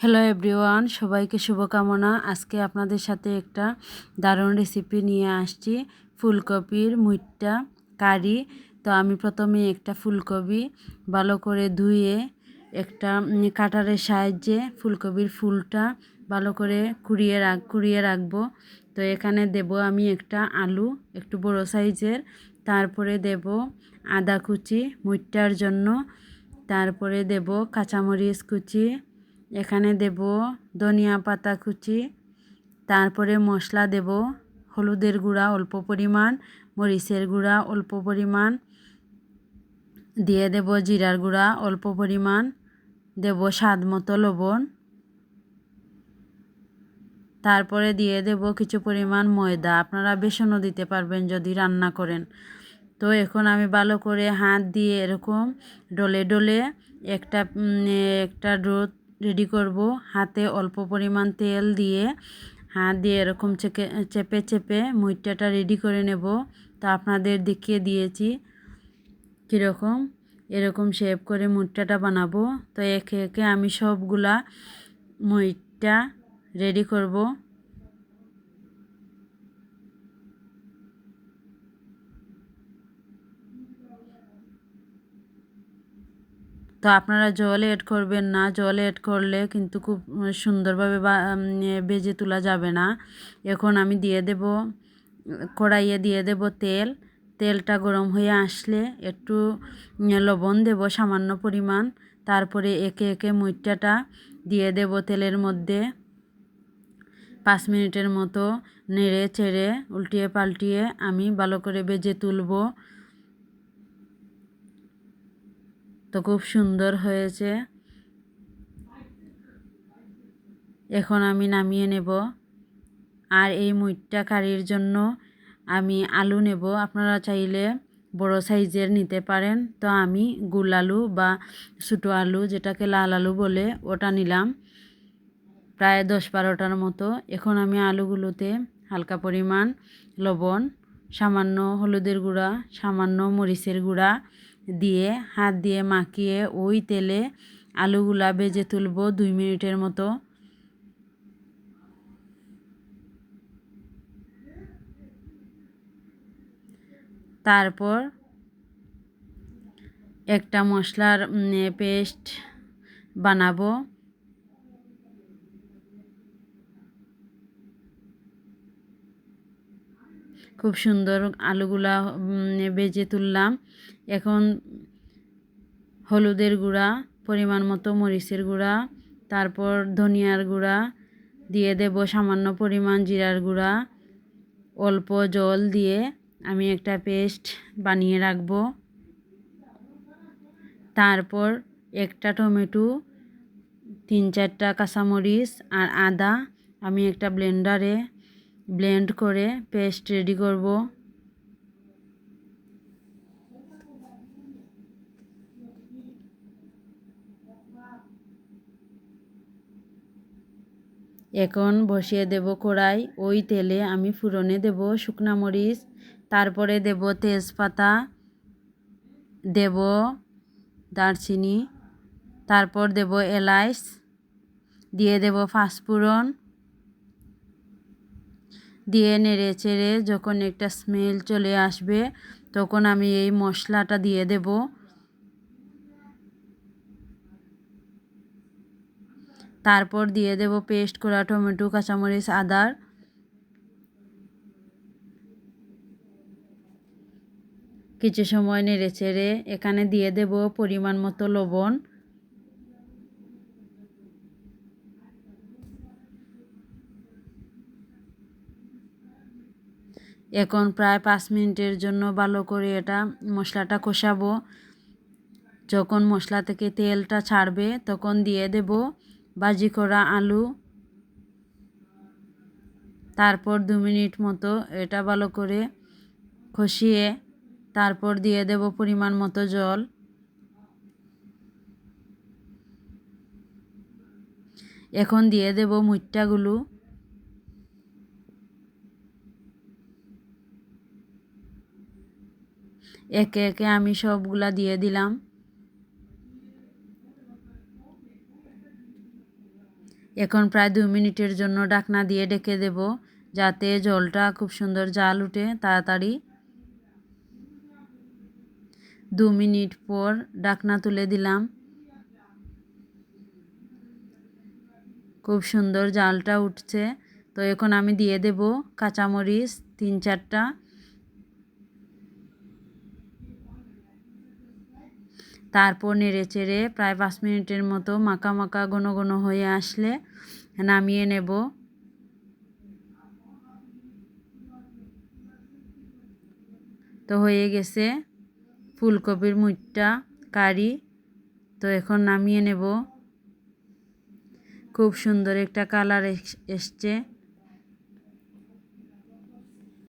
Hello everyone সবাইকে শুভকামনা। আজকে আপনাদের সাথে একটা দারুণ রেসিপি নিয়ে আসছি। ফুলকপির মুইটটা, কারি। তো আমি প্রথমে একটা ফুলকপি ভালো করে ধুয়ে একটা কাটারের সাহায্যে ফুলকপির ফুলটা ভালো করে কুড়িয়ে রাখ কুড়িয়ে রাখব। তো এখানে দেব আমি একটা আলু, একটু বড় সাইজের। তারপরে দেব আদা কুচি মুইটটার জন্য। তারপরে দেব কাঁচামরিচ কুচি এখানে দেব ধনিয়া পাতা কুচি, তারপরে মশলা দেব, হলুদের গুঁড়া অল্প পরিমাণ, মরিচের গুঁড়া অল্প পরিমাণ, দিয়ে দেব জিরার গুঁড়া অল্প পরিমাণ, দেব স্বাদ মতো লবণ, তারপরে দিয়ে দেব কিছু পরিমাণ ময়দা। আপনারা বেসনও দিতে পারবেন যদি রান্না করেন। তো এখন আমি ভালো করে হাত দিয়ে এরকম ডলে ডলে একটা একটা রোদ রেডি করব। হাতে অল্প পরিমাণ তেল দিয়ে, হাত দিয়ে এরকম চেপে চেপে চেপে মুইটাটা রেডি করে নেব। তা আপনাদের দেখিয়ে দিয়েছি কীরকম। এরকম শেপ করে মুইটাটা বানাবো। তো একে একে আমি সবগুলা মুইটা রেডি করব। তো আপনারা জল এড করবেন না, জল এড করলে কিন্তু খুব সুন্দরভাবে বেজে তোলা যাবে না। এখন আমি দিয়ে দেব, কড়াইয়ে দিয়ে দেব তেল। তেলটা গরম হয়ে আসলে একটু লবণ দেব সামান্য পরিমাণ। তারপরে একে একে মুইটাটা দিয়ে দেব তেলের মধ্যে। পাঁচ মিনিটের মতো নেড়ে চেড়ে উল্টিয়ে পাল্টিয়ে আমি ভালো করে বেজে তুলবো। তো খুব সুন্দর হয়েছে। এখন আমি নামিয়ে নেব। আর এই মুইটটা কারির জন্য আমি আলু নেব। আপনারা চাইলে বড় সাইজের নিতে পারেন। তো আমি গুল আলু বা ছোটো আলু, যেটাকে লাল আলু বলে, ওটা নিলাম। প্রায় দশ বারোটার মতো। এখন আমি আলুগুলোতে হালকা পরিমাণ লবণ, সামান্য হলুদের গুঁড়া, সামান্য মরিচের গুঁড়া দিয়ে, হাত দিয়ে মাখিয়ে ওই তেলে আলুগুলা ভেজে তুলব দুই মিনিটের মতো। তারপর একটা মশলার পেস্ট বানাবো। খুব সুন্দর আলুগুলা বেজে তুললাম। এখন হলুদের গুঁড়া, পরিমাণ মতো মরিচের গুঁড়া, তারপর ধনিয়ার গুঁড়া, দিয়ে দেব সামান্য পরিমাণ জিরার গুঁড়া। অল্প জল দিয়ে আমি একটা পেস্ট বানিয়ে রাখব। তারপর একটা টমেটো, তিন চারটা কাঁচামরিচ আর আদা আমি একটা ব্লেন্ডারে ব্লেন্ড করে পেস্ট রেডি করব। এখন বসিয়ে দেব কড়াই, ওই তেলে আমি ফুরনে দেব শুকনা মরিচ, তারপরে দেব তেজপাতা, দেব দারচিনি, তারপর দেব এলাইচ, দিয়ে দেব ফাঁসফুরন দিয়ে নেড়ে চেড়ে যখন একটা স্মেল চলে আসবে, তখন আমি এই মশলাটা দিয়ে দেব। তারপর দিয়ে দেব পেস্ট করা টমেটো, কাঁচামরিচ, আদার। কিছু সময় নেড়ে চেড়ে এখানে দিয়ে দেব পরিমাণ মতো লবণ। এখন প্রায় পাঁচ মিনিটের জন্য ভালো করে এটা মশলাটা কষাবো। যখন মশলা থেকে তেলটা ছাড়বে, তখন দিয়ে দেব বাজি করা আলু, তারপর দু মিনিট মতো এটা ভালো করে কষিয়ে তারপর দিয়ে দেব পরিমাণ মতো জল। এখন দিয়ে দেব মুইট্টাগুলো। একে একে আমি সবগুলা দিয়ে দিলাম। এখন প্রায় দু মিনিটের জন্য ডাকনা দিয়ে ডেকে দেব, যাতে জলটা খুব সুন্দর জাল উঠে তাড়াতাড়ি। দু মিনিট পর ডাকনা তুলে দিলাম। খুব সুন্দর জালটা উঠছে। তো এখন আমি দিয়ে দেব কাঁচামরিচ, তিন চারটা। তারপর নেড়ে চেড়ে প্রায় পাঁচ মিনিটের মতো মাখা মাখা ঘন ঘন হয়ে আসলে নামিয়ে নেব। তো হয়ে গেছে ফুলকপির মুইটটা, কারি। তো এখন নামিয়ে নেব। খুব সুন্দর একটা কালার এসছে।